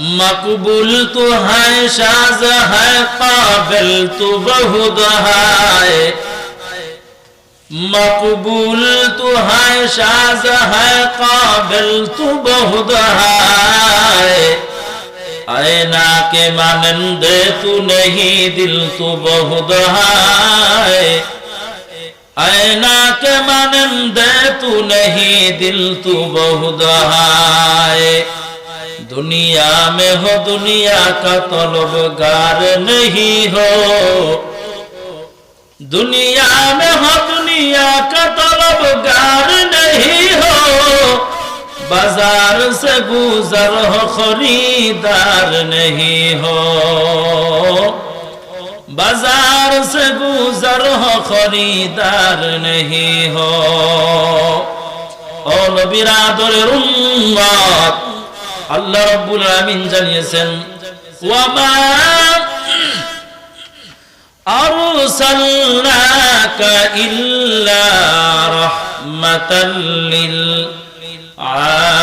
مقبول تو ہے شاز ہے قابل تو بہت ہے مقبول تو ہے شاز ہے قابل تو بہت ہے اینا کے مانند تو نہیں دل تو بہت ہے اینا کے مانند تو نہیں دل تو بہت ہے दुनिया में हो दुनिया का तलबगार नहीं हो दुनिया में हो दुनिया का तलबगार नहीं हो बाजार से गुजर हो खरीदार नहीं हो बाजार से गुजर हो खरीदार नहीं हो और बिरादर उम्मत আল্লাহ রাব্বুল আলামিন জানিয়েছেন, ওয়ামা আরসালনাকা ইল্লা রাহমাতাল লিল আলামিন।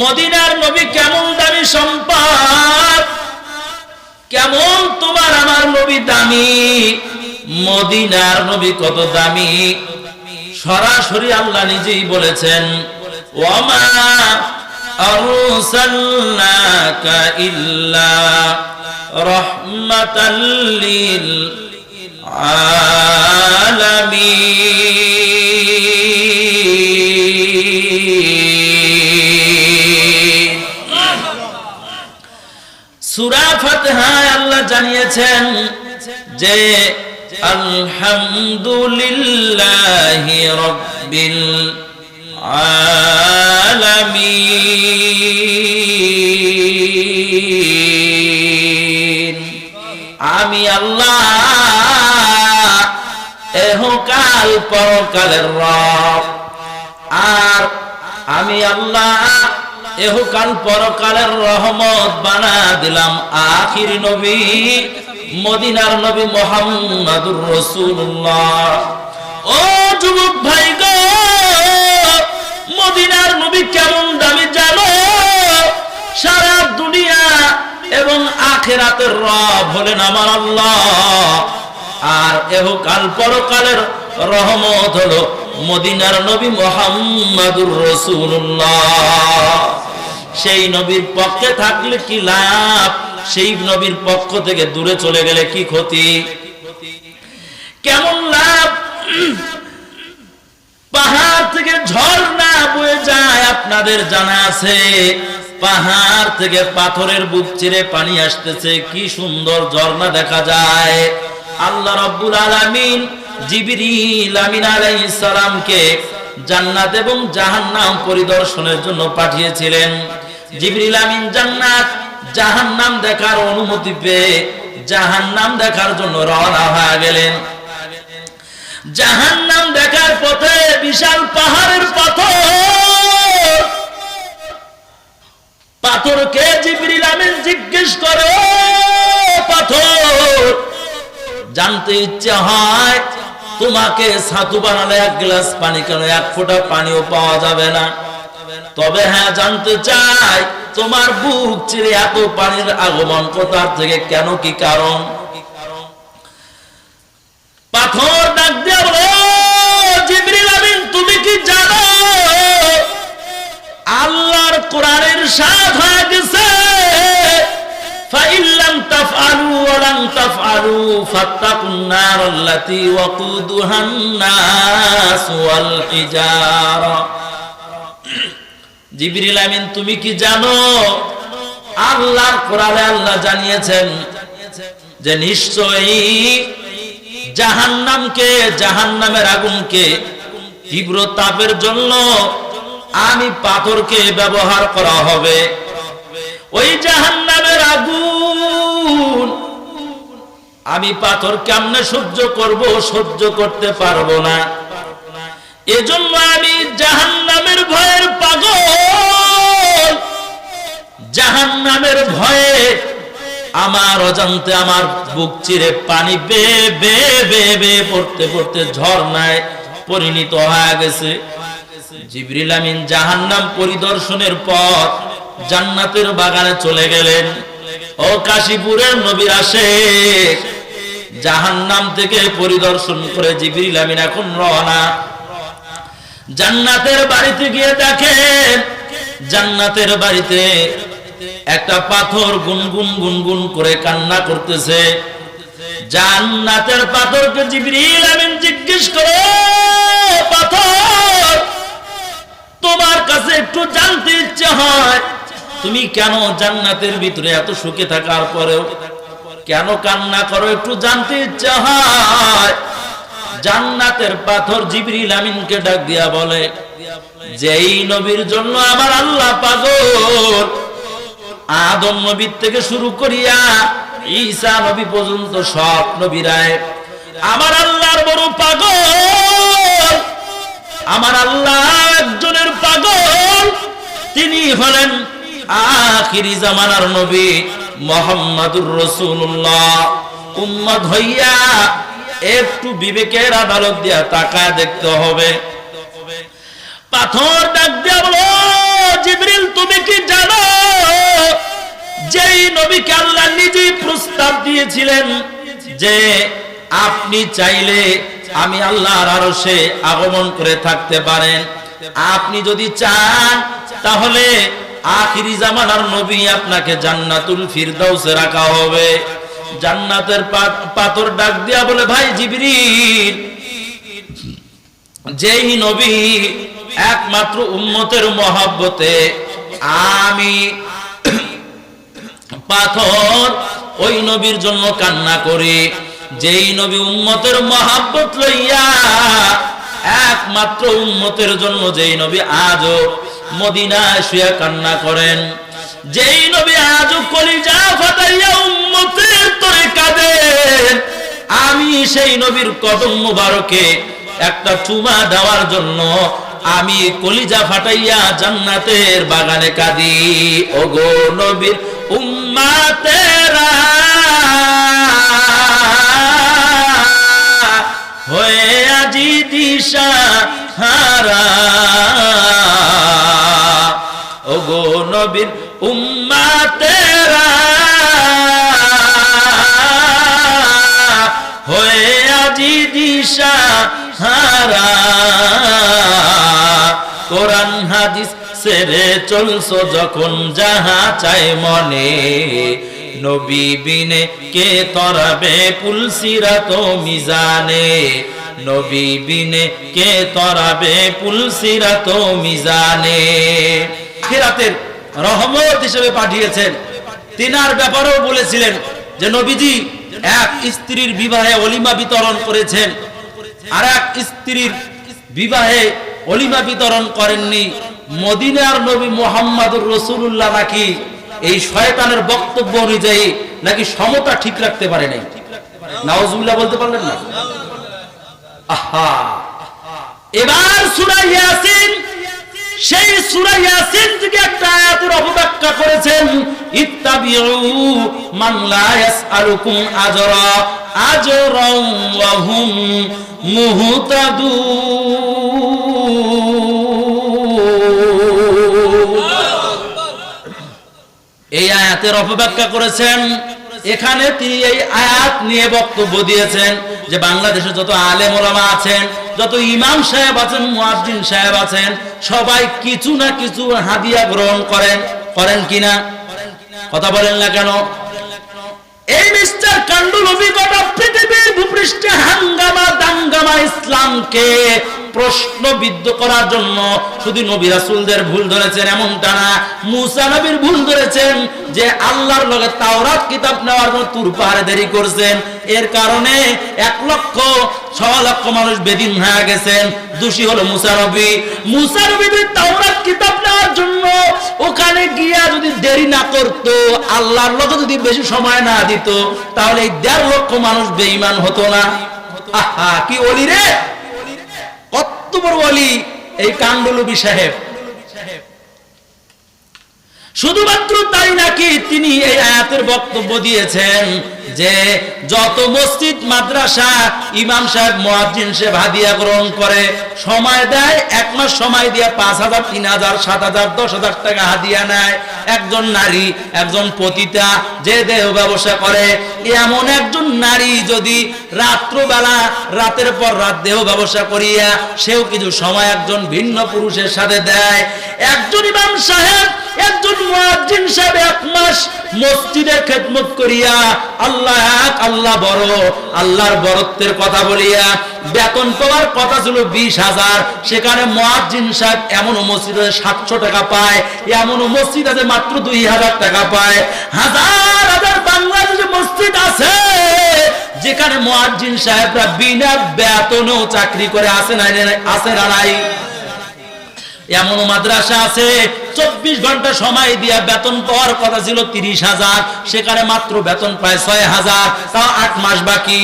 মদিনার নবী কেমন দামি সম্পদ? কেমন তোমার আমার নবী দামি, মদিনার নবী কত দামি। সরাসরি আল্লাহ নিজেই বলেছেন ওমা আরসালনাকা ফাতিহায় আল্লাহ জানিয়েছেন যে আলহামদুলিল্লাহি রাব্বিল আলামিন। আমি আল্লাহ এহকাল পরকালের রব। আর আমি আল্লাহ এহকাল পরকালের রহমত বানা দিলাম আখির নবী, মদিনার নবী মোহাম্মদুর রসুল্লাহ ও যুবক ভাই গো, মদিনার নবী কেমন দামি জানো? সারা দুনিয়া এবং আখেরাতের রব হলেন আমার আল্লাহ। আর এহকাল পরকালের রহমত হলো মদিনার নবী মোহাম্মদুর রসুল্লাহ সেই নবীর পক্ষে থাকলে কি লাভ? সেই নবীর পক্ষ থেকে দূরে চলে গেলে কি ক্ষতি? কেমন লাভ? পাহাড় থেকে ঝর্ণা বয়ে যায়, আপনাদের জানা আছে। পাহাড় থেকে পাথরের বুক চিরে পানি আসতেছে, কি সুন্দর ঝর্ণা দেখা যায়। আল্লাহ রব্বুল আলামিন জিবরিল আমিন আলাইহিস সালামকে জান্নাত এবং জাহান্নাম পরিদর্শনের জন্য পাঠিয়েছিলেন। জিবরিল আমিন জান্নাত, জাহান্নাম দেখার অনুমতি পেয়ে জাহান্নাম দেখার জন্য রওনা হয়ে গেলেন। জাহান্নাম দেখার পথে বিশাল পাহাড়ের পাথর। পাথরকে জিবরিল আমিন জিজ্ঞেস করে পাথর, জানতে ইচ্ছে হয় তোমাকে ছাতু বানালে এক গ্লাস পানি কেন? এক ফোঁটা পানিও পাওয়া যাবে না। তবে হ্যাঁ জানতে চাই, তোমার বুক চিরে এত পানির আগমন কোথার থেকে? কেন কি কারণ? পাথর ডাক দিয়ে তুমি কি জানো? আল্লাহর কোরআনের সাথ হয়ে গেছে। فإن لم تفعلوا ولن تفعلوا فاتقوا النار التي وقودها الناس والحجارة জিবরিল আমিন তুমি কি জানো আল্লাহর কোরআনে আল্লাহ জানিয়েছেন যে নিশ্চয়ই জাহান্নামকে জাহান্নামের আগুনকে তীব্র তাপের জন্য আমি পাথরকে ব্যবহার করা হবে ওই জাহান্নামের আগুন। আমি পাথর কেমনে সহ্য করব, সহ্য করতে পারব না। এজন্য আমি জাহান্নামের ভয়ের পাগল। জাহান্নামের ভয়ে আমার অজান্তে আমার বুক চিরে পানি বে বে বে বে, পড়তে পড়তে ঝর্ণায় পরিণত হয়ে গেছে। জিবরিল আমিন জাহান্নাম পরিদর্শনের পর জান্নাতের বাগানে চলে গেলেন। ও কাশীপুরের নবীর আসে জাহান্নাম থেকে পরিদর্শন করে জিবরিল আমিন এখন রওনা। জান্নাতের বাড়িতে গিয়ে দেখেন, জান্নাতের বাড়িতে একটা পাথর গুনগুন গুনগুন করে কান্না করতেছে। জান্নাতের পাথরকে জিবরিল আমিন জিজ্ঞেস করে, পাথর, তোমার কাছে একটু জানতে ইচ্ছে হয় তুমি কেন জান্নাতের ভিতরে এত সুখে থাকার পরেও কেন কান্না করো একটু জানতে ইচ্ছে জান্নাতের পাথর জিবরিল আমিনকে ডাক দিয়া বলে, যেই নবীর জন্য আমার আল্লাহ পাগল, আদম নবীর থেকে শুরু করিয়া ঈসা নবী পর্যন্ত সব নবীরায় আমার আল্লাহর বড় পাগল। আমার আল্লাহ একজনের পাগল। তিনি হলেন আখিরি জামানার নবী মোহাম্মদুর রসুল্লাহ উম্মত হইয়া একটু বিবেকের আদালত দিয়া তাকায় দেখতে হবে। পাথর ডাক দিয়া বলো, জিবরিল, তুমি কি জানো যেই নবীকে আল্লাহ নিজেই প্রস্তাব দিয়েছিলেন যে আপনি চাইলে আমি আল্লাহর আরশে আগমন করে থাকতে পারেন। আপনি যদি চান, তাহলে আখিরি জামানার নবী আপনাকে জান্নাতুল ফিরদাউসে রাখা হবে। জান্নাতের পাথর ডাক দিয়া বলে, ভাই জিবরিল, যেই নবী একমাত্র উম্মতের মহাব্বতে আমি পাথর ওই নবীর জন্য কান্না করি। যেই নবী উম্মতের মহাব্বত লইয়া একমাত্র উম্মতের জন্য যেই নবী আজও মদিনায় শুয়ে কান্না করেন। যেই নবী আজও কলিজা ফাটাইয়া উম্মতের তরে কাঁদেন। আমি সেই নবীর কদম মুবারকে একটা চুমা দেওয়ার জন্য আমি কলিজা ফাটাইয়া জান্নাতের বাগানে কাঁদি। ওগো নবীর উম্মাতেরা, হয়ে আজি দিশা হারা। ওগো নবীর উম্মাতেরা, হয়ে আজি দিশা হারা। কোরআন, হাদিস সেরে চলছো যখন যাহা চাই মনে। নবী বিনে কে তরাবে পুলসিরা তো মিজানে। নবী বিনে কে তরাবে পুলসিরা তো মিজানে। ফেরাতের রহমত হিসেবে পাঠিয়েছেন। তিনার ব্যাপারেও বলেছিলেন যে নবীজি এক স্ত্রীর বিবাহে অলিমা বিতরণ করেছেন। আর এক স্ত্রীর বিবাহে অলিমা বিতরণ করেননি। মদিনার নবী মোহাম্মদুর রসুল্লাহ নাকি এই শয়তানের বক্তব্য অনুযায়ী নাকি সমতা ঠিক রাখতে পারে নাই? নাওজুল্লাহ বলতে পারলেন না? আহা! এবার সূরা ইয়াসিন সেই সূরা ইয়াসিন থেকে একটা আয়াতের অপব্যাখ্যা করেছেন, ইত্তাবিউ মান লা আজরা, আজরাও ওয়া এই আয়াতের অপব্যাখ্যা করেছেন। এখানে তিনি এই আয়াত নিয়ে বক্তব্য দিয়েছেন যে বাংলাদেশে যত আলেম ওলামা আছেন যত ইমাম সাহেব আছেন, মুয়াজ্জিন সাহেব আছেন, সবাই কিছু না কিছু হাদিয়া গ্রহণ করেন। করেন কিনা কথা বলেন না কেন? এই মিস্টার কান্ডুল অভিজ্ঞতা পৃথিবীর ভূপৃষ্ঠে হাঙ্গামা দাঙ্গামা ইসলামকে প্রশ্নবিদ্ধ করার জন্য শুধু নবী রাসূলদের ভুল ধরেছেন, এমনটা না। মুসা নবীর ভুল ধরেছেন যে আল্লাহর লগে তাওরাত কিতাব নেওয়ার জন্য তুর পাহাড়ে দেরি করছেন, এর কারণে এক লক্ষ ছ লক্ষ মানুষ বেদিন হয়ে গেছেন। দোষী হলো মুসা নবী। মুসা নবী যদি তাওরাত কিতাব নেওয়ার জন্য ওখানে গিয়া যদি দেরি না করত, আল্লাহর লগে যদি বেশি সময় না দিত, তাহলে এই দেড় লক্ষ মানুষ বেঈমান হতো না। আহা, কি অলি রে? কত বড় অলি। এই কান্ডলবি সাহেব। শুধুমাত্র তাই নাকি তিনি এই আয়াতের বক্তব্য দিয়েছেন যে যত মসজিদ, মাদ্রাসা, ইমাম সাহেব, মুয়াজ্জিন সাহেব হাদিয়া গ্রহণ করে, সময় দেয়, এক মাস সময় দিয়ে পাঁচ হাজার, তিন হাজার, সাত হাজার, দশ হাজার টাকা হাদিয়া নেয়। একজন নারী, একজন পতিতা যে দেহ ব্যবসা করে, এমন একজন নারী যদি রাত্রবেলা, রাতের পর রাত দেহ ব্যবসা করিয়া সেও কিছু সময় একজন ভিন্ন পুরুষের সাথে দেয়। একজন ইমাম সাহেব একজন মুয়াজ্জিন সাহেব এক মাস মসজিদের খেদমত করিয়া, আল্লাহ এক, আল্লাহ বড়, আল্লাহর বরত্বের কথা বলিয়া, বেতন পাওয়ার কথা ছিল বিশ হাজার। সেখানে মুয়াজ্জিন সাহেব এমন মসজিদে সাতশো টাকা পায় এমন মসজিদ আছে মাত্র দুই হাজার টাকা পায়। হাজার হাজার বাংলাদেশে মসজিদ আছে, যেখানে মুয়াজ্জিন সাহেবরা বিনা বেতনেও চাকরি করে আসে না আসে না নাই? এমন মাদ্রাসা আছে, চব্বিশ ঘণ্টা সময় দিয়া বেতন পাওয়ার কথা ছিল তিরিশ হাজার, সেখানে মাত্র বেতন পায় ছয় হাজার, তাও আট মাস বাকি।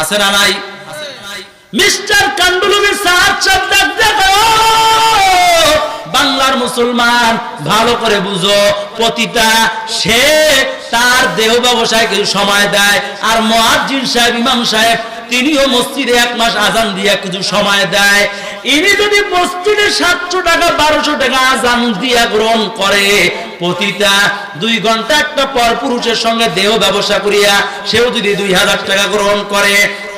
আছে না নাই? মিস্টার সাহায্য শব্দ দেখো বাংলার মুসলমান, ভালো করে বুঝো, প্রতিটা সে তার দেহ ব্যবসায় কিছু সময় দেয়, আর মহাজির সাহেব, ইমাম সাহেব তিনিও মসজিদে এক মাস আজান দিয়ে কিছু সময় দেয়। ইনি যদি মসজিদে সাতশো টাকা, বারোশো টাকা আজান দিয়া গ্রহণ করে প্রতিটা দুই ঘণ্টা একটা পর পুরুষের সঙ্গে দেহ ব্যবসা করিয়া সেও যদি দুই হাজার টাকা গ্রহণ করে,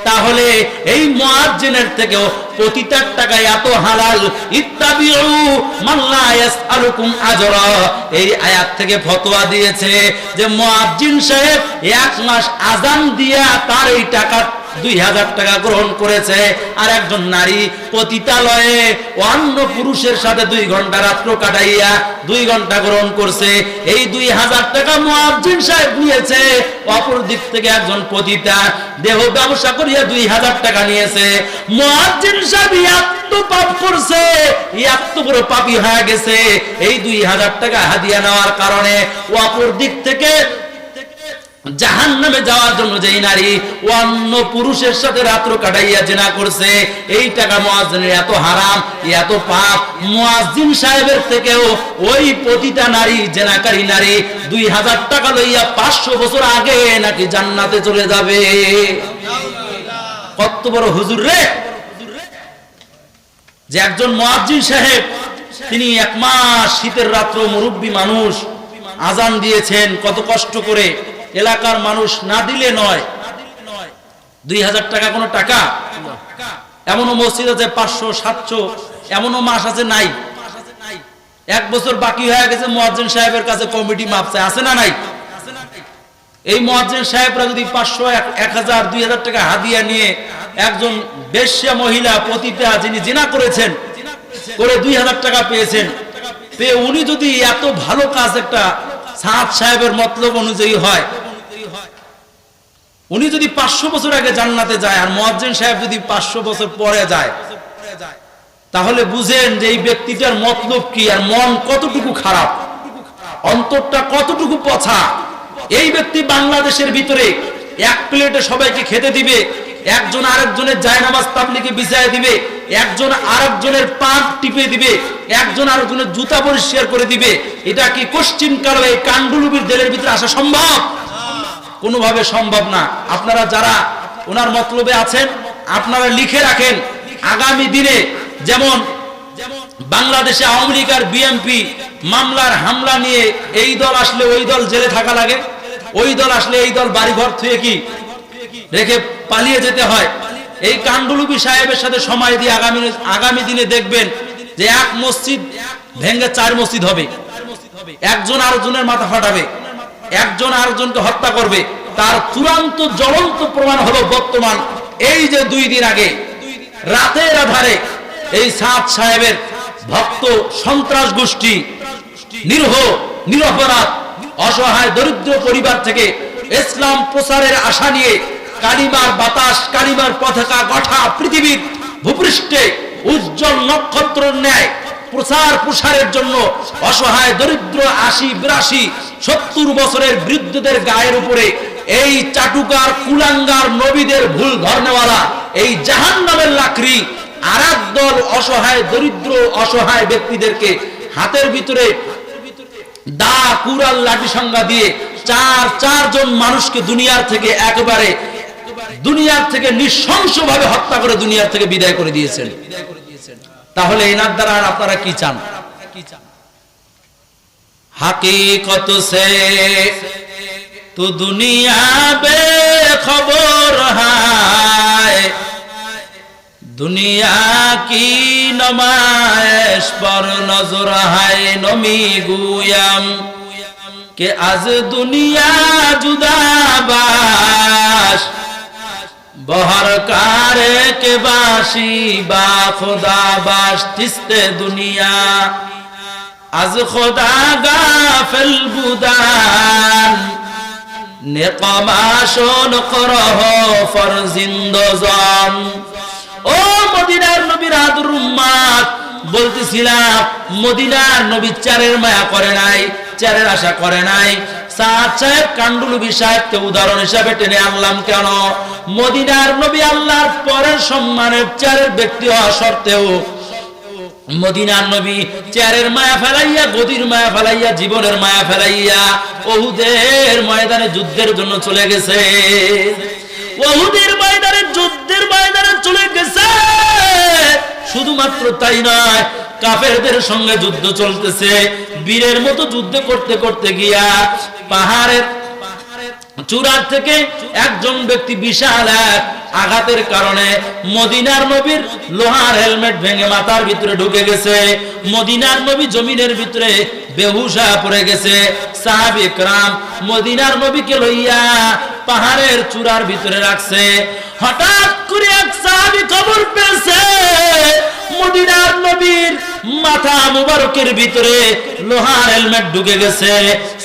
তাহলে এই থেকেও টাকায় এত হালাল। আজরা। এই আয়াত থেকে ফতোয়া দিয়েছে যে মুয়াজ্জিন সাহেব এক মাস আজান দিয়া তার এই টাকা দুই হাজার টাকা গ্রহণ করেছে। আর একজন নারী পতিতালয়ে অন্য পুরুষের সাথে দুই ঘণ্টা রাত্র কাটাইয়া দুই ঘণ্টা গ্রহণ করছে। এই দুই হাজার টাকা মুয়াজ্জিন সাহেব নিয়েছে। অপর দিক থেকে একজন পতিতা দেহ ব্যবসা করিয়া দুই হাজার টাকা নিয়েছে। মুয়াজ্জিন সাহেব পাপ করছে। এত বড় পাপী হয়ে গেছে। এই দুই হাজার টাকা হাদিয়া নেওয়ার কারণে অপর দিক থেকে জাহান নামে যাওয়ার জন্য যেই নারী অন্য পুরুষের সাথে রাত্র কাটাইয়া জেনা করছে, এই টাকা মোয়াজিনের এত হারাম এত পাপ। মোয়াজিন সাহেবের থেকেও ওই প্রতিটা নারী, জেনাকারী নারী দুই হাজার টাকা লইয়া পাঁচশো বছর আগে নাকি জান্নাতে চলে যাবে। কত বড় হুজুর রে! যে একজন মোয়াজিন সাহেব, তিনি এক মাস শীতের রাত্র মুরব্বী মানুষ আজান দিয়েছেন, কত কষ্ট করে এলাকার মানুষ না দিলে নয়। দুই হাজার টাকা কোনো টাকা? এমনও মসজিদ আছে পাঁচশো, সাতশো, এমনও মাস আছে নাই। এক বছর বাকি হয়ে গেছে, মোয়াজ্জিন সাহেবের কাছে কমিটি মাপছে আছে না নাই? এই মোয়াজ্জিন সাহেবরা যদি পাঁচশো এক হাজার, দুই হাজার টাকা হাদিয়া নিয়ে একজন বেশ্যা মহিলা পতিতা যিনি জিনা করেছেন, করে দুই হাজার টাকা পেয়েছেন, পেয়ে উনি যদি এত ভালো কাজ একটা সাদ সাহেবের মতলব অনুযায়ী হয় উনি যদি পাঁচশো বছর আগে জান্নাতে যায় আর মোয়াজ্জেন সাহেব যদি পাঁচশো বছর পরে যায়, তাহলে বুঝেন যে এই ব্যক্তিটার মতলব কি আর মন কতটুকু খারাপ, অন্তরটা কতটুকু পছা। এই ব্যক্তি বাংলাদেশের ভিতরে এক প্লেটে সবাইকে খেতে দিবে, একজন আরেকজনের জায়নামাজ তাবলিকে বিছায় দিবে, একজন আরেকজনের পাপ টিপে দিবে, একজন আরেকজনের জুতা পরিষ্কার করে দিবে। এটা কি কোশ্চিন কালো এই কান্ডুলুবির জেলের ভিতরে আসা সম্ভব? কোনোভাবে সম্ভব না। আপনারা যারা ওনার মতলবে আছেন, আপনারা লিখে রাখেন, আগামী দিনে যেমন বাংলাদেশে আওয়ামী লীগ আর বিএনপি মামলার হামলা নিয়ে এই দল আসলে ওই দল জেলে থাকা লাগে, ওই দল আসলে এই দল বাড়িঘর থুয়ে কি রেখে পালিয়ে যেতে হয়। এই কান্ডুলুবি সাহেবের সাথে সময় দিয়ে আগামী আগামী দিনে দেখবেন যে এক মসজিদ ভেঙে চার মসজিদ হবে। একজন আরেকজনের মাথা ফাটাবে। একজন আরেকজনকে হত্যা করবে, তার চূড়ান্ত জ্বলন্ত প্রমাণ হলো বর্তমান, এই যে দুই দিন আগে, রাতের আধারে এই সাত সাহেবের ভক্ত সন্ত্রাস গোষ্ঠী, নিরহ, নিরপরাধ, অসহায়, দরিদ্র পরিবার থেকে ইসলাম প্রসারের আশা নিয়ে কালিমার বাতাস, কালিমার পতাকা গঠা পৃথিবীর ভূপৃষ্ঠে উজ্জ্বল নক্ষত্র ন্যায় প্রচার প্রসারের জন্য অসহায়, দরিদ্র, আশি, বিরাশি সত্তর বছরের বৃদ্ধদের গায়ের উপরে এই চাটুকার, কুলাঙ্গার, নবীদের ভুল ধরনেওয়ালা এই জাহান নামের লাকড়ি আর দল অসহায়, দরিদ্র, অসহায় ব্যক্তিদেরকে হাতের ভিতরে দা, কুড়াল, লাঠি সংজ্ঞা দিয়ে চার, চারজন মানুষকে দুনিয়ার থেকে একেবারে দুনিয়ার থেকে নৃশংসভাবে হত্যা করে দুনিয়ার থেকে বিদায় করে দিয়েছেন। তাহলে এনার দ্বারা আপনারা কি চান? হাকিকত সে। তু বে খবর হায়। দুনিয়া কি নমায়েশ পর নজর হায় নমি কে আজ দুনিয়া জুদাবাস বহর কারে কে বাসি বা খোদা বাস দুনিয়া। আজ খোদা গাফেল বুদান। নেকমাশন করহ ফর জিন্দজন ও মদিনার নবীর আদর উম্মাত বলতেছিলাম, মদিনার নবী চারের মায়া করে নাই, চারের আশা করে নাই। সাদ সাহেব কান্ডুলুবি সাহেবকে উদাহরণ হিসাবে টেনে আনলাম কেন? মদিনার নবী আল্লাহর পরের সম্মানের চারের ব্যক্তি হওয়া সত্ত্বেও মদিনার নবী চেয়ারের মায়া ফেলাইয়া, গদির মায়া ফেলাইয়া, জীবনের মায়া ফেলাইয়া ওহুদের ময়দানে যুদ্ধের জন্য চলে গেছে। ওহুদের ময়দানে যুদ্ধের ময়দানে চলে গেছে। শুধুমাত্র তাই নয়, কাফেরদের সঙ্গে যুদ্ধ চলতেছে। বীরের মতো যুদ্ধ করতে করতে গিয়া পাহাড়ের চূড়ার থেকে একজন ব্যক্তি বিশাল এক আঘাতের কারণে মদিনার নবীর লোহার হেলমেট ভেঙে মাথার ভিতরে ঢুকে গেছে। মদিনার নবী জমিনের ভিতরে বেহুশা পড়ে গেছে। মদিনার নবীকে লইয়া পাহাড়ের চূড়ার ভিতরে রাখছে। হঠাৎ করে এক সাহাবি খবর পেয়েছে, মদিনার নবীর মাথা মুবারকের ভিতরে লোহার হেলমেট ঢুকে গেছে।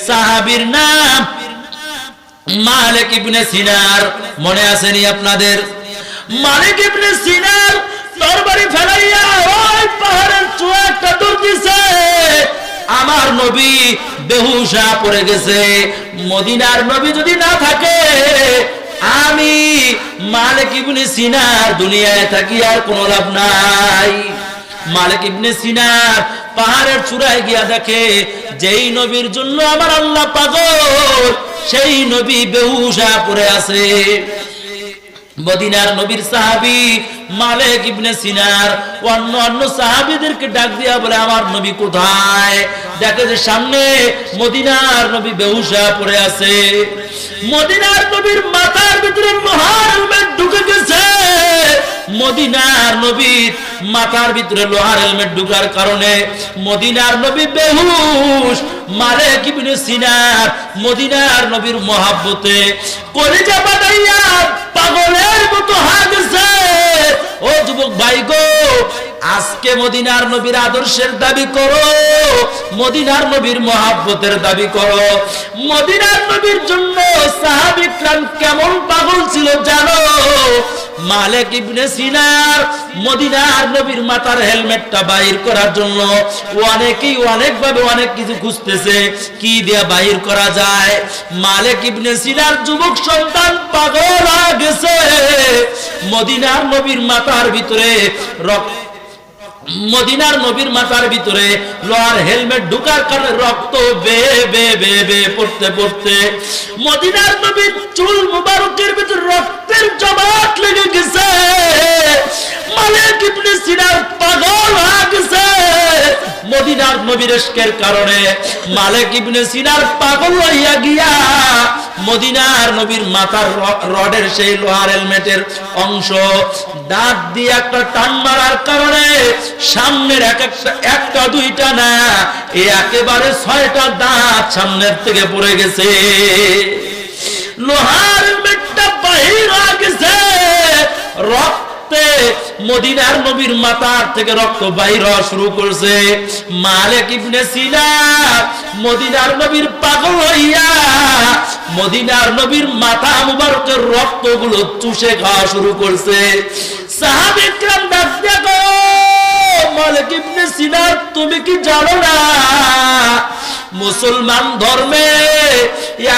সাহাবীর নাম মালিক ইবনে সিনার, মনে আসেনি আপনাদের? মালিক ইবনে সিনার তরবারি ফেলাইয়া ওই পাহাড়ের চূড়া একটা দূর দিছে। আমার নবী বেহুশা পড়ে গেছে। মদিনার নবী যদি না থাকে, আমি মালিক ইবনে সিনার দুনিয়ায় থাকি আর কোনো লাভ নাই। মালিক ইবনে সিনার পাহাড়ের চূড়ায় গিয়া দেখে, যেই নবীর জন্য আমার আল্লাহ পাগল সেই নবী বেহুশা পড়ে আছে। মদিনার নবীর সাহাবি মালিক ইবনে সিনার, অন্য অন্য সাহাবিদেরকে ডাক দিয়া বলে, আমার নবী কোথায়? দেখে যে সামনে মদিনার নবী বেহুশা পড়ে আছে। মদিনার নবীর মাথার ভিতরে লোহার হেলমেট ঢুকে গেছে। মদিনার নবীর মাথার ভিতরে লোহার হেলমেট ঢুকার কারণে মদিনার নবী বেহুশ, মালিক ইবনে সিনার মদিনার নবীর মহাব্বতে কলিজা বানাইয়া পাগলের মতো হাগছে ও যুবক ভাই গো আজকে মদিনার নবীর আদর্শের দাবি করো, মদিনার নবীর মহাব্বতের দাবি করো। মদিনার নবীর জন্য সাহাবিকরাম কেমন পাগল ছিল জানো? মালিক ইবনে সিনার মদিনার নবীর মাথার হেলমেটটা বাইর করার জন্য অনেকেই অনেক ভাবে অনেক কিছু খুঁজতেছে, কি দিয়ে বাইর করা যায়? মালিক ইবনে সিনার যুবক সন্তান পাগল হয়ে গেছে। মদিনার নবীর মাথার ভিতরে রক্ত মদিনার নবীর মাথার ভিতরে লোহার হেলমেট ঢুকার কারণে রক্ত বে বে বে বে, পড়তে পড়তে মদিনার নবীর চুল মুবারকের ভিতরে রক্তের জমাট লেগে গেছে। মালিক ইবনে সিনার পাগল হয়ে গেছে। মদিনার নবীর ইশকের কারণে মালিক ইবনে সিনার পাগল হইয়া গিয়া মদিনার নবীর মাথার রডের সেই লোহার হেলমেটের অংশ দাঁত দিয়ে একটা টান মারার কারণে সামনের এক একটা একটা, দুইটা না, এ একেবারে ছয়টা দাঁত সামনের থেকে পড়ে গেছে। লোহার হেলমেটটা বাহির হয়ে গেছে। রক্তে মদিনার নবীর মাথার থেকে রক্ত বাইর হওয়া শুরু করছে। মালিক ইবনে সিনার মদিনার নবীর পাগল হইয়া মদিনার নবীর মাথা মুবারকের রক্তগুলো চুষে খাওয়া শুরু করছে। সাহাবিকরাম ডাক দেখো মালিক ইবনে সিনার তুমি কি জানো না মুসলমান ধর্মে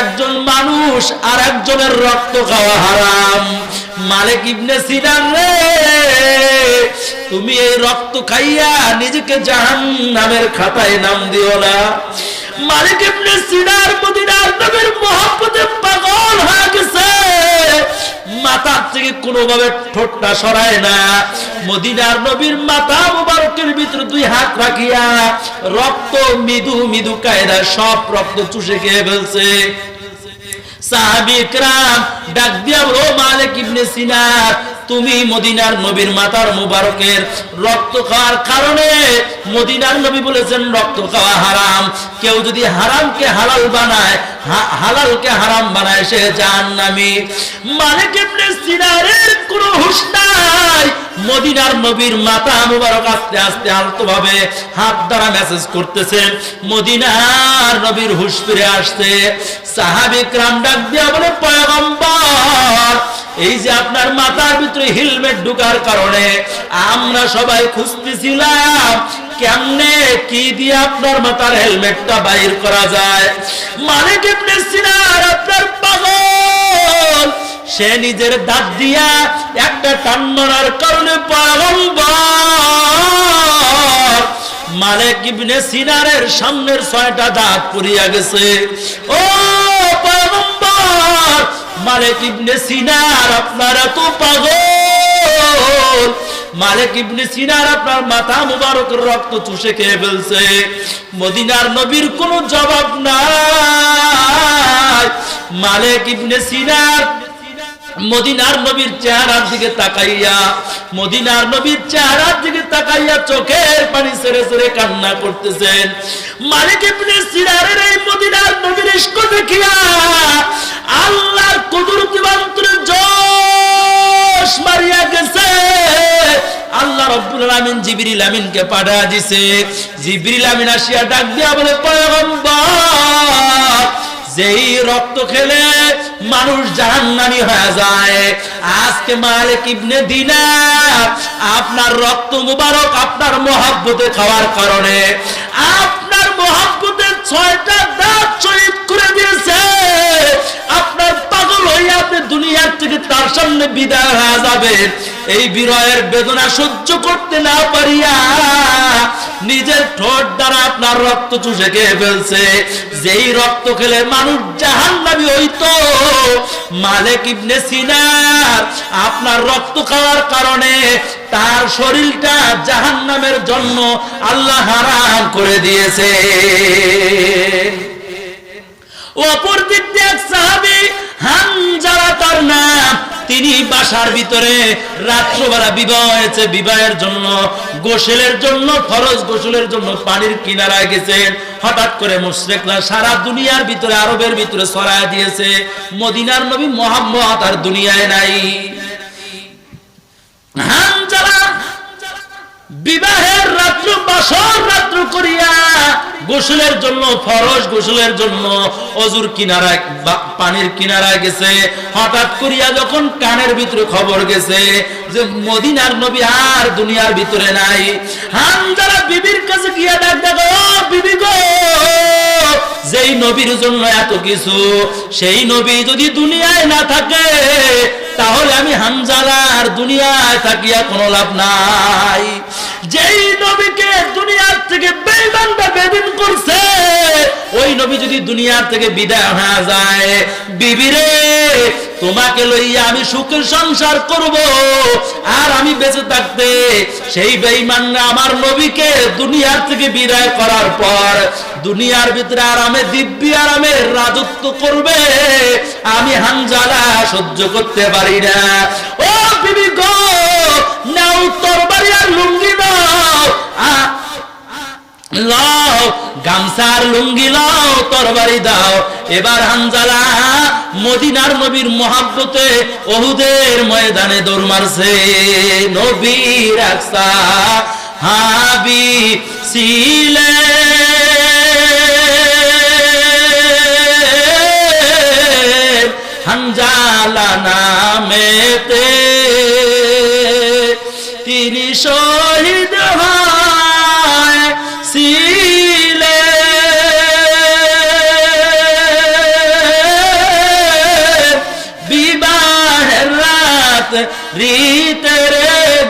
একজন মানুষ আর একজনের রক্ত খাওয়া হারাম। মালিক ইবনে সিনান রে, তুমি এই রক্ত খাইয়া নিজেকে জাহান নামের খাতায় নাম দিও না। মালিক ইবনে সিনার মদিনার নবীর মহব্বতে পাগল হয়ে গেছে। মাথার থেকে কোনোভাবে ঠোঁটটা সরায় না। মদিনার নবীর মাথা মুবারকের ভিতরে দুই হাত রাখিয়া রক্ত, মৃদু মৃদু কায়দা, সব রক্ত চুষে খেয়ে ফেলছে। সাহাবি ক্রাম ডাক দিয়া ও মালিক ইবনে সিনার তুমি মদিনার নবীর মাতার মুবারকের রক্ত খাওয়ার কারণে মদিনার নবী বলেছেন, রক্ত খাওয়া হারাম। কেউ যদি হারামকে হালাল বানায় হালালকে হারাম বানায়, সে জাহান্নামী। মালিক ইবনে সিনারের কোনো হুঁশ নাই। মদিনার নবীর মাথা মুবারক আস্তে আস্তে আলতো ভাবে হাত দ্বারা মেসেজ করতেছেন মদিনার নবীর হুশ ফিরে আসছে। সাহাবিক রাম ডাক দিয়া বলে, পয়গম্বর এই যে আপনার মাথার ভিতরে হেলমেট ঢুকার কারণে আমরা সবাই খুঁজতেছিলাম কেমনে, কি দিয়ে আপনার মাথার হেলমেটটা বাইর করা যায়। মানে কেমনে সিনার, আপনার পাগল। সে নিজের দাঁত দিয়া একটা টান্নরার কারণে পয়গম্বর। মালিক ইবনে সিনারের সামনের ছয়টা দাঁত পুড়িয়া গেছে। ও মালিক ইবনে সিনার আপনার এত পাগল। মালিক ইবনে সিনার আপনার মাথা মুবারকের রক্ত চুষে খেয়ে ফেলছে। মদিনার নবীর কোনো জবাব নাই। মালিক ইবনে সিনার মদিনার নবীর চেহারার দিকে তাকাইয়া, মদিনার নবীর চেহারার দিকে তাকাইয়া চোখের পানি ছেড়ে ছেড়ে কান্না করতেছেন। মালিক ইবনে সিনারের এই মদিনার নবীর ইশক দেখিয়া আল্লাহর কুদরতি বান্তরে জোশ মারিয়া গেছে। আল্লাহ রব্বুল আলামিন জিবরিল আমিনকে পাঠিয়ে দিছে। জিবরিল আমিন আসিয়া ডাক দিয়া বলে, পয়গম্বর যেই রক্ত খেলে মানুষ জাহান্নামি হয়ে যায়। আজকে মালিক ইবনে দিনার আপনার রক্ত মুবারক আপনার মহাব্বতে খাওয়ার কারণে আপনার মহাব্বতের ছয়টা দাঁত শহীদ করে দিয়েছে। আপনার দুনিয়ার থেকে তার সামনে বিদায় হয়ে যাবেন এই বিরয়ের বেদনা সহ্য করতে না পারিয়া নিজের ঠোঁট দ্বারা আপনার রক্ত চুষে খেয়ে ফেলছে। যেই রক্ত খেলে মানুষ ইবনে সিনার আপনার রক্ত খাওয়ার কারণে তার শরীরটা জাহান্নামের জন্য আল্লাহ হারাম করে দিয়েছে। অপর দিক দিয়ে এক সাহাবী তিনি বাসার ভিতরে রাত্রবেলা বিবাহ হয়েছে, বিবাহের জন্য, গোসলের জন্য, ফরজ গোসলের জন্য পানির কিনারায় গেছেন। হঠাৎ করে মুশরিকরা সারা দুনিয়ার ভিতরে, আরবের ভিতরে ছড়ায় দিয়েছে। মদিনার নবী মোহাম্মদ আর দুনিয়ায় নাই। হানজালা বিবাহের রাত্র, বাসর রাত্র করিয়া গোসলের জন্য ফরজ গোসলের জন্য অজুর কিনারায় পানির কিনারায় গেছে। হঠাৎ করিয়া যখন কানের ভিতরে খবর গেছে যে মদিনার নবী আর দুনিয়ার ভিতরে নাই। হামজারা বিবির কাছে গিয়া ডাক দেখো বিবি গো, যেই নবীর জন্য এত কিছু, সেই নবী যদি দুনিয়ায় না থাকে, তাহলে আমি হানজালার দুনিয়ায় থাকিয়া কোনো লাভ নাই। যেই নবীকে দুনিয়ার থেকে বেইমানটা বেদিন করছে, ওই নবী যদি দুনিয়ার থেকে বিদায় হয়ে যায় বিবিরে তোমাকে লইয়া আমি সুখের সংসার করব, আর আমি বেঁচে থাকতে সেই বেঈমানরা আমার নবীকে দুনিয়ার থেকে বিদায় করার পর দুনিয়ার ভিতরে আরামে দিব্যি আরামে রাজত্ব করবে, আমি হানজালা সহ্য করতে পারি না। ও বিবি গো, নাও তরবারি আর লুঙ্গি লও, গামছার লুঙ্গি লও, তরবারি দাও। এবার মদিনার নবীর মহাব্বতে ওহুদের ময়দানে দৌড় মারছে হাবি সিলে নামেতে তিনি শহীদ রাত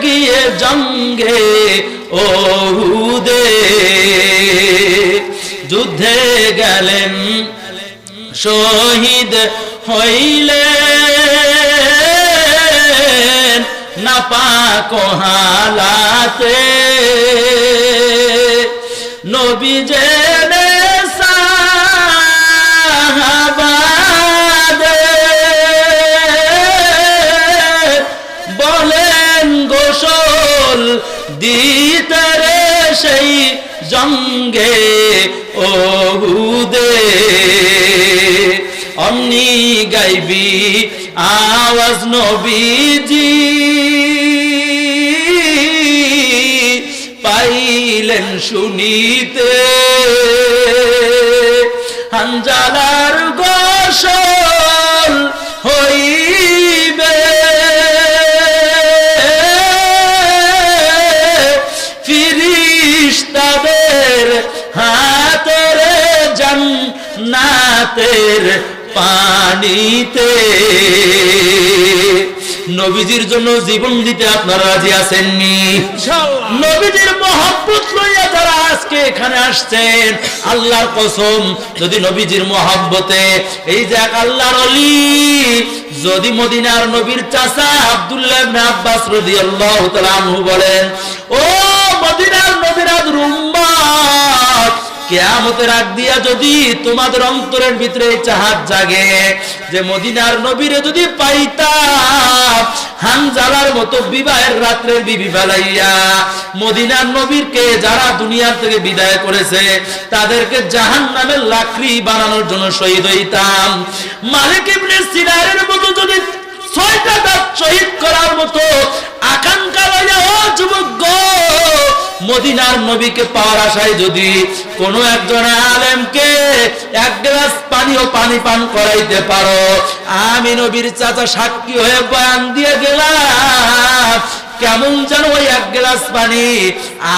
গিয়ে জঙ্গে ও যুদ্ধে যুদ্ধে গেলেন শহীদ হইলেন না পাক হালাতে। নবী জেনে সেই জঙ্গে ওহুদে অমনি গাইবি আওয়াজ নবীজি। পাইলেন শুনিতে। হাঞ্জালার গোসল জান্নাতের পানিতে। নবীজির জন্য জীবন দিতে আপনারা রাজি আছেননি? নবীজির মহব্বত লইয়া যারা আজকে এখানে আসছেন আল্লাহর কসম যদি নবীজির মহব্বতে এই যে এক আল্লাহর অলি যদি মদিনার নবীর চাচা আব্দুল্লাহ আব্বাস তাআলা আনহু বলেন ও মদিনার নবীর উম্মত কেয়ামতের আগ দিয়া যদি তোমাদের অন্তরের ভিতরে চাহাত জাগে, যে মদিনার নবীরে যদি হানজালার মতো বিবাহের রাত্রের বিবি বেলাইয়া মদিনার নবীরকে যারা দুনিয়ার থেকে বিদায় করেছে, তাদেরকে জাহান নামের লাকড়ি বানানোর জন্য শহীদ হইতাম। মালিক ইবনে সিনারের মতো যদি শহীদ করার মতো মদিনার নবীকে পাওয়ার আশায় যদি কোনো একজন আলেমকে এক গ্লাস পানি ও পানি পান করাইতে পারো। আমি নবীর চাচা সাক্ষী হয়ে বয়ান দিয়ে গেলাম। কেমন যেন ওই এক গ্লাস পানি।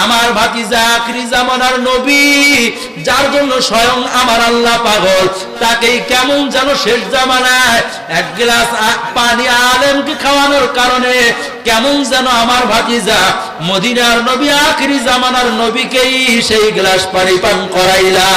আমার ভাতিজা আখরি জামানার নবী, যার জন্য স্বয়ং আমার আল্লাহ পাগল, তাকেই কেমন যেন শেষ জামানায় এক গ্লাস পানি আলেমকে খাওয়ানোর কারণে কেমন যেন আমার ভাতিজা মদিনার নবী আখরি জামানার নবীকেই সেই গ্লাস পানি পান করাইলা।